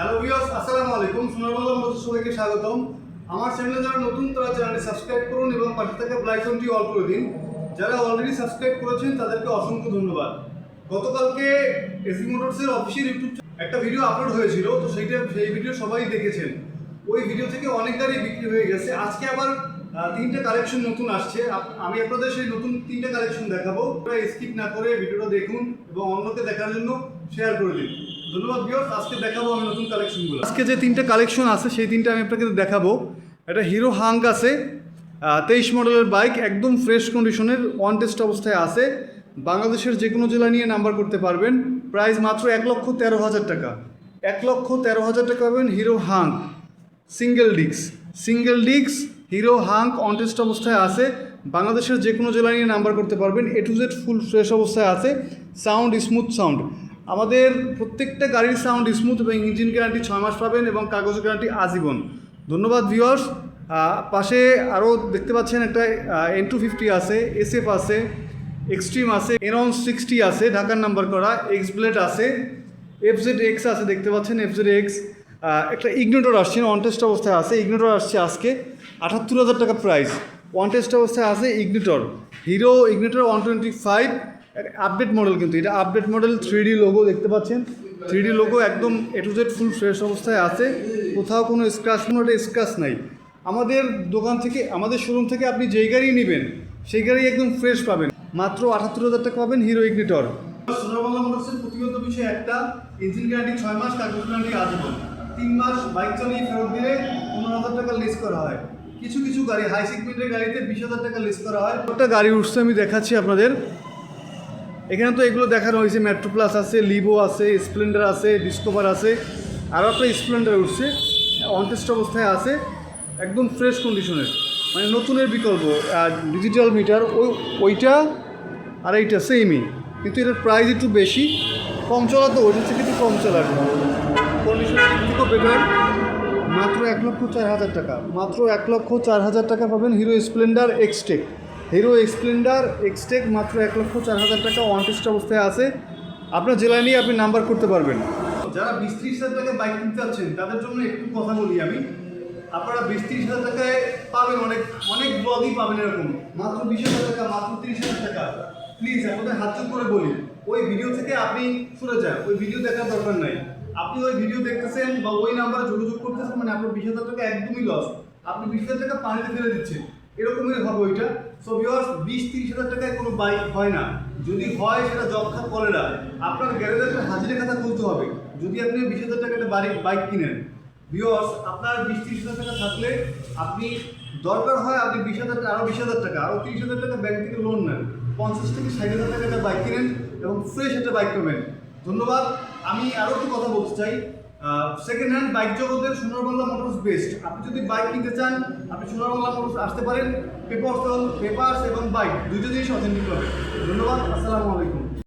Hello viewers আসসালামু আলাইকুম। Sonar Bangla motors সবাইকে স্বাগতম। আমার চ্যানেলে যারা নতুন, তারা চ্যানেলটি সাবস্ক্রাইব করুন এবং পাশে থাকা আইকনটি অল করে দিন। যারা অলরেডি সাবস্ক্রাইব করেছেন, তাদেরকে অসংখ্য ধন্যবাদ। গতকালকে এসি মোটরসের অফিসিয়াল ইউটিউব একটা ভিডিও আপলোড হয়েছিল, তো সেইটা, সেই ভিডিও সবাই দেখেছেন। ওই ভিডিও থেকে অনেক গাড়ি বিক্রি হয়ে গেছে। আজকে আবার তিনটে কালেকশন নতুন আসছে। আমি আপনাদের সেই নতুন তিনটে কালেকশন দেখাবো। স্কিপ না করে ভিডিওটা দেখুন এবং অন্যকে দেখার জন্য শেয়ার করে দিন। ধন্যবাদ ভিউয়ার্স আজকে দেখাবো আমি নতুন কালেকশনগুলো আজকে যে তিনটে কালেকশন আছে, সেই তিনটে আমি আপনাকে দেখাবো। একটা হিরো হাঙ্ক আছে তেইশ মডেলের বাইক একদম ফ্রেশ কন্ডিশনের অন টেস্ট অবস্থায় আছে। বাংলাদেশের যে কোনো জেলা নিয়ে নাম্বার করতে পারবেন। প্রাইস মাত্র এক লক্ষ তেরো হাজার টাকা। এক লক্ষ তেরো হাজার টাকা পাবেন হিরো হাঙ্ক সিঙ্গেল ডিক্স সিঙ্গেল ডিক্স হিরো হাঙ্ক অনটেস্ট অবস্থায় আছে। বাংলাদেশের যে কোনো জেলা নিয়ে নাম্বার করতে পারবেন। A to Z full fresh অবস্থায় আছে। সাউন্ড স্মুথ সাউন্ড আমাদের প্রত্যেকটা গাড়ির সাউন্ড স্মুথ এবং ইঞ্জিন গ্যারান্টি ছয় মাস পাবেন এবং কাগজ গ্যারান্টি আজীবন। ধন্যবাদ ভিউয়ার্স পাশে আরও দেখতে পাচ্ছেন একটা এন টু ফিফটি আছে এসএফ আছে এক্সট্রিম আছে এনন সিক্সটি আছে, ঢাকার নাম্বার করা এক্স ব্লেড আছে এফজেড এক্স আছে, দেখতে পাচ্ছেন এফজেড এক্স একটা ইগনোটর আসছে অন টেস্ট অবস্থায় আছে ইগনোটর আসছে আজকে, আটাত্তর হাজার টাকা প্রাইস ওয়ান টেস্ট অবস্থায় আছে Ignitor Hero Ignitor one twenty five update model কিন্তু এটা update model three D logo দেখতে পাচ্ছেন। থ্রি ডি লোগো একদম A to Z full fresh অবস্থায় আছে। কোথাও কোনো স্ক্রাচ কোনো একটা স্ক্রাচ নাই। আমাদের দোকান থেকে আমাদের শোরুম থেকে আপনি যেই গাড়ি নেবেন সেই গাড়ি একদম ফ্রেশ পাবেন। মাত্র আটাত্তর হাজার টাকা পাবেন হিরো ইগনিটর সোনারবাংলা মোটরসের প্রতিবদ্ধ বিষয় একটা ইঞ্জিন গ্যারান্টি ছয় মাস কাগজ গ্যারান্টি আজীবন। তিন মাস বাইক চালিয়ে ফেরত দিলে পনেরো হাজার টাকা লিস করা হয়। কিছু কিছু গাড়ি হাই সিগমেন্টের গাড়িতে বিশ হাজার টাকা লিস করা হয়। একটা গাড়ি উঠছে আমি দেখাচ্ছি আপনাদের। এখানে তো এগুলো দেখানো হয়েছে মেট্রো প্লাস আছে লিভো আছে স্প্লেন্ডার আছে ডিসকভার আছে আরও একটা স্প্লেন্ডার উঠছে, অনটেস্ট অবস্থায় আছে, একদম ফ্রেশ কন্ডিশনের মানে নতুনের বিকল্প, আর ডিজিটাল মিটার ওই ওইটা আর এইটা সেমই কিন্তু এটার প্রাইস একটু বেশি, কম চলা তো ওইটার থেকে কম চলার কন্ডিশনের দিক বেটার মাত্র এক লক্ষ চার হাজার টাকা, মাত্র এক লক্ষ চার হাজার টাকা পাবেন Hero Splendor Xtec Hero Splendor Xtec মাত্র এক লক্ষ চার হাজার টাকা ওয়ান টেস্ট অবস্থায় আছে। আপনার জেলায় নিয়ে আপনি নাম্বার করতে পারবেন। যারা বিশ ত্রিশ হাজার টাকা বাইক কিনতে চাচ্ছেন তাদের জন্য একটু কথা বলি আমি। আপনারা বিশ ত্রিশ হাজার টাকায় পাবেন অনেক অনেক ব্লগই পাবেন এরকম। মাত্র বিশ হাজার টাকা, মাত্র তিরিশ হাজার টাকা। প্লিজ আপনাদের হাত করে বলি। ওই ভিডিও থেকে আপনি সরে যান। ওই ভিডিও দেখার দরকার নাই। আপনি ওই ভিডিও দেখতেছেন বা ওই নাম্বারে যোগাযোগ করতেছেন মানে আপনার বিশ হাজার টাকা একদমই লস আপনি বিশ হাজার টাকা পানিতে ফেলে দিচ্ছেন। এরকমই হবে ওইটা। সো ভিওয়ার্স বিশ, তিরিশ হাজার টাকায় কোনো বাইক হয় না। যদি হয়, সেটা যক্ষা না। আপনার গ্যারেজে একটা খাতা খুলতে হবে। যদি আপনি বিশ হাজার টাকা একটা বাড়ি বাইক কিনেন। ভিওয়ার্স আপনার বিশ, তিরিশ হাজার টাকা থাকলে আপনি দরকার হয় আপনি বিশ হাজার টাকা আরও বিশ হাজার টাকা। আরও তিরিশ হাজার টাকা ব্যাংক থেকে লোন নেন। পঞ্চাশ থেকে ষাট হাজার টাকা একটা বাইক কিনেন এবং ফ্রেশ একটা বাইক পাবেন। ধন্যবাদ। আমি আরও একটু কথা বলতে চাই। সেকেন্ড হ্যান্ড বাইক জগতের সোনারবাংলা মোটরস বেস্ট আপনি যদি বাইক কিনতে চান, আপনি সোনারবাংলা মোটরস আসতে পারেন। পেপার্স পেপার্স এবং বাইক দুইটা জিনিস অথেন্টিক পাবেন। ধন্যবাদ, আসসালামু আলাইকুম।